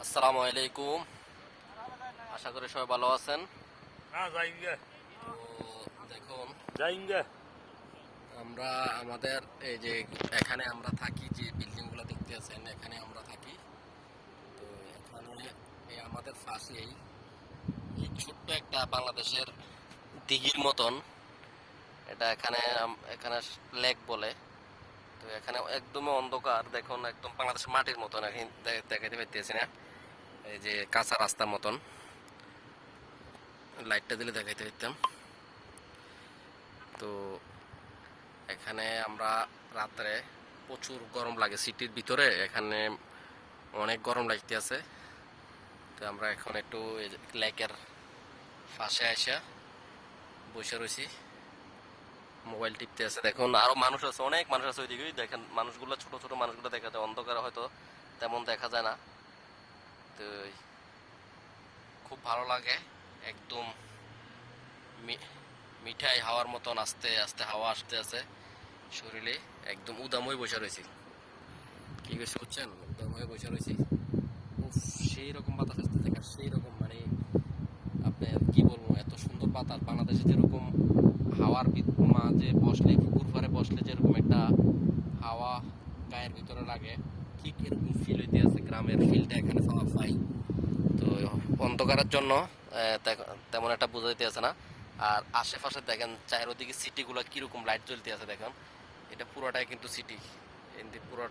আসসালামু আলাইকুম। আশা করি সবাই ভালো আছেন। হ্যাঁ দেখুন যাইঙ্গে আমরা আমাদের এই যে এখানে আমরা থাকি যে বিল্ডিংগুলো দেখতে আছেন এখানে আমরা থাকি। তো এখানে এই আমাদের পাশেই এই ছোট্ট একটা বাংলাদেশের দিঘির মতন। এটা এখানে এখানে লেক বলে। তো এখানে একদম অন্ধকার দেখুন একদম বাংলাদেশ মাটির মতন। এখন দে- দেখাইতে পাইতেছি না। এই যে কাঁচা রাস্তার মতন। লাইটটা দিলে দেখাইতে পারতাম। তো এখানে আমরা রাত্রে প্রচুর গরম লাগে সিটির ভিতরে। এখানে অনেক গরম লাগতে আছে। তো আমরা এখন একটু লেকের পাশে আসা বসে রয়েছি মোবাইল টিপতে আছে। দেখুন, আরও মানুষ আছে, অনেক মানুষ আছে ওইদিকে। ওই দেখেন, মানুষগুলো, ছোট ছোট মানুষগুলো দেখা যায় অন্ধকারে হয়তো তেমন দেখা যায় না। খুব ভালো লাগে। একদম মিঠাই হাওয়ার মতন আস্তে আস্তে হাওয়া আসতে আছে শরীরে। একদম উদাম হয়ে বসে রয়েছি। কি কইছে বুঝছেন? উদাম হয়ে বসে রয়েছি। সেই রকম বাতাস আসতে থাকে সেই রকম মানে আপনার কি বলব, এত সুন্দর বাতাস। বাংলাদেশে যেরকম হাওয়ার মাঝে বসলে, পুকুর পাড়ে বসলে যেরকম একটা হাওয়া গায়ের ভিতরে লাগে ঠিক এরকম ফিল হইতে আছে, গ্রামের ফিলটা এখানে পাওয়া পাই তো অন্ধকারের জন্য তেমন একটা বোঝাইতে আছে না। আর আশেপাশে দেখেন, চারিদিকে সিটিগুলো কীরকম লাইট জ্বলতে আছে দেখেন। এটা পুরোটাই কিন্তু সিটি পুরোটা